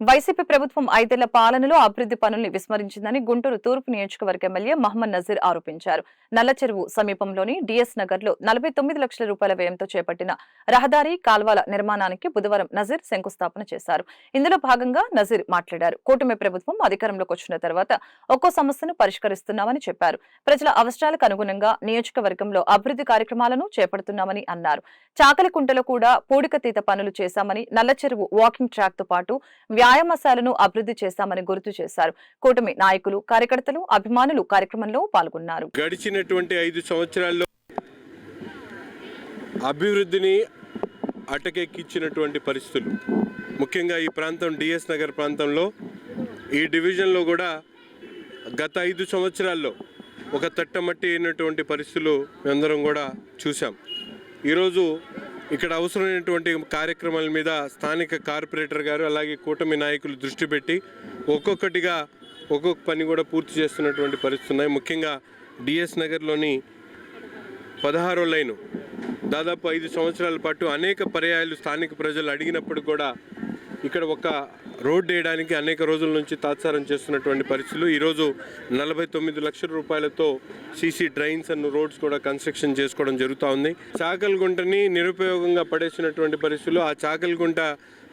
YCP ప్రభుత్వం ఐదేళ్ళ పాలనలో అభివృద్ధి పనుల్ని విస్మరించిందని గుంటూరు తూర్పు నియోజకవర్గ ఎమ్మెల్యే మహమ్మద్ నజీర్ ఆరోపించారు. నల్లచెరువు సమీపంలోని డిఎస్ నగర్లో నలభై తొమ్మిది లక్షల రూపాయల వ్యయంతో చేపట్టిన రహదారి కాల్వల నిర్మాణానికి బుధవారం నజీర్ శంకుస్థాపన చేశారు. ఇందులో భాగంగా నజీర్ మాట్లాడారు. కూటమి ప్రభుత్వం అధికారంలోకి వచ్చిన తర్వాత ఒక్కో సమస్యను పరిష్కరిస్తున్నామని చెప్పారు. ప్రజల అవసరాలకు అనుగుణంగా నియోజకవర్గంలో అభివృద్ధి కార్యక్రమాలను చేపడుతున్నామని అన్నారు. చాకలికుంటలో కూడా పూడికతీత పనులు చేశామని నల్లచెరువు వాకింగ్ ట్రాక్తో పాటు వ్యాయామశాలను అభివృద్ధి చేశామని గుర్తు చేశారు. కూటమి నాయకులు కార్యకర్తలు అభిమానులు కార్యక్రమంలో పాల్గొన్నారు. గడిచినటువంటి ఐదు సంవత్సరాల్లో అభివృద్ధిని అటకెక్కించినటువంటి పరిస్థితులు. ముఖ్యంగా ఈ ప్రాంతం డిఎస్ నగర్ ప్రాంతంలో ఈ డివిజన్లో కూడా గత ఐదు సంవత్సరాల్లో ఒక తట్టమట్టి అయినటువంటి పరిస్థితులు మేమందరం కూడా చూసాం ఈరోజు ఇక్కడ అవసరమైనటువంటి కార్యక్రమాల మీద స్థానిక కార్పొరేటర్ గారు అలాగే కూటమి నాయకులు దృష్టి పెట్టి ఒక్కొక్కటిగా ఒక్కొక్క పని కూడా పూర్తి చేస్తున్నటువంటి పరిస్థితి ఉన్నాయి. ముఖ్యంగా డిఎస్ నగర్లోని పదహారో లైను దాదాపు ఐదు సంవత్సరాల పాటు అనేక పర్యాయాలు స్థానిక ప్రజలు అడిగినప్పుడు కూడా ఇక్కడ ఒక రోడ్డు వేయడానికి అనేక రోజుల నుంచి తాత్సారం చేస్తున్నటువంటి పరిస్థితులు. ఈరోజు నలభై తొమ్మిది లక్షల రూపాయలతో సీసీ డ్రైన్స్ అండ్ రోడ్స్ కూడా కన్స్ట్రక్షన్ చేసుకోవడం జరుగుతూ ఉంది. చాకల్గుంటని నిరుపయోగంగా పడేసినటువంటి పరిస్థితులు ఆ చాకల్గుంట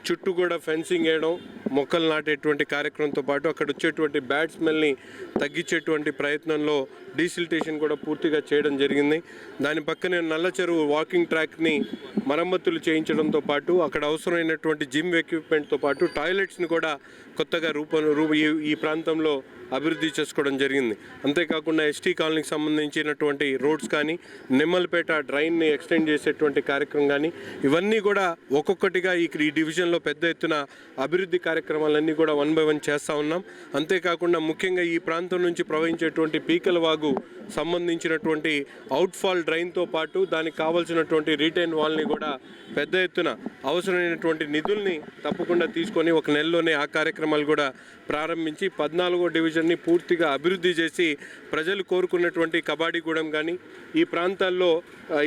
చుట్టూ కూడా ఫెన్సింగ్ వేయడం మొక్కలు నాటేటువంటి కార్యక్రమంతో పాటు అక్కడ వచ్చేటువంటి బ్యాడ్ స్మెల్ని తగ్గించేటువంటి ప్రయత్నంలో డీసిల్టేషన్ కూడా పూర్తిగా చేయడం జరిగింది. దాని పక్కనే నల్ల చెరువు వాకింగ్ ట్రాక్ని మరమ్మతులు చేయించడంతో పాటు అక్కడ అవసరమైనటువంటి జిమ్ ఎక్విప్మెంట్తో పాటు టాయిలెట్స్ని కూడా కొత్తగా రూప ఈ- ఈ ప్రాంతంలో అభివృద్ధి చేసుకోవడం జరిగింది. అంతేకాకుండా ఎస్టీ కాలనీకి సంబంధించినటువంటి రోడ్స్ కానీ నిమ్మలపేట డ్రైన్ని ఎక్స్టెండ్ చేసేటువంటి కార్యక్రమం కానీ ఇవన్నీ కూడా ఒక్కొక్కటిగా ఈ డివిజన్లో పెద్ద ఎత్తున అభివృద్ధి కార్యక్రమం కార్యక్రమాలన్నీ కూడా వన్ బై వన్ చేస్తూ ఉన్నాం. అంతేకాకుండా ముఖ్యంగా ఈ ప్రాంతం నుంచి ప్రవహించేటువంటి పీకల వాగు సంబంధించినటువంటి అవుట్ఫాల్ డ్రైన్తో పాటు దానికి కావాల్సినటువంటి రీటైన్ వాల్ని కూడా పెద్ద ఎత్తున అవసరమైనటువంటి నిధుల్ని తప్పకుండా తీసుకొని ఒక నెలలోనే ఆ కార్యక్రమాలు కూడా ప్రారంభించి పద్నాలుగో డివిజన్ని పూర్తిగా అభివృద్ధి చేసి ప్రజలు కోరుకున్నటువంటి కబాడీగూడెం కానీ ఈ ప్రాంతాల్లో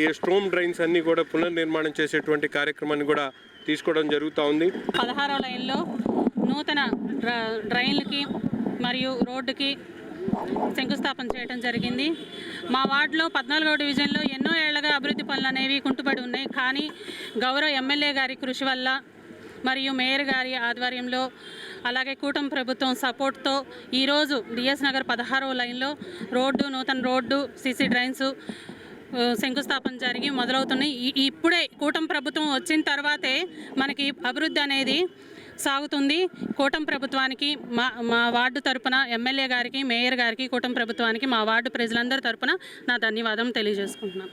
ఈ స్ట్రోమ్ డ్రైన్స్ అన్నీ కూడా పునర్నిర్మాణం చేసేటువంటి కార్యక్రమాన్ని కూడా తీసుకోవడం జరుగుతూ ఉంది. పదహారో లైన్లో నూతన డ్ర- డ్రైన్లకి మరియు రోడ్డుకి శంకుస్థాపన చేయడం జరిగింది. మా వార్డులో పద్నాలుగో డివిజన్లో ఎన్నో ఏళ్ళుగా అభివృద్ధి పనులు అనేవి కుంటుపడి ఉన్నాయి. కానీ గౌరవ ఎమ్మెల్యే గారి కృషి వల్ల మరియు మేయర్ గారి ఆధ్వర్యంలో అలాగే కూటమి ప్రభుత్వం సపోర్ట్తో ఈరోజు డిఎస్ నగర్ పదహారవ లైన్లో రోడ్డు నూతన రోడ్డు సీసీ డ్రైన్స్ శంకుస్థాపన జరిగి మొదలవుతున్నాయి. ఈ- ఇప్పుడే కూటమి ప్రభుత్వం వచ్చిన తర్వాతే మనకి అభివృద్ధి అనేది సాగుతుంది. కూటమి ప్రభుత్వానికి మా మా వార్డు తరపున ఎమ్మెల్యే గారికి మేయర్ గారికి కూటమి ప్రభుత్వానికి మా వార్డు ప్రజలందరి తరపున నా ధన్యవాదం తెలియజేసుకుంటున్నాను.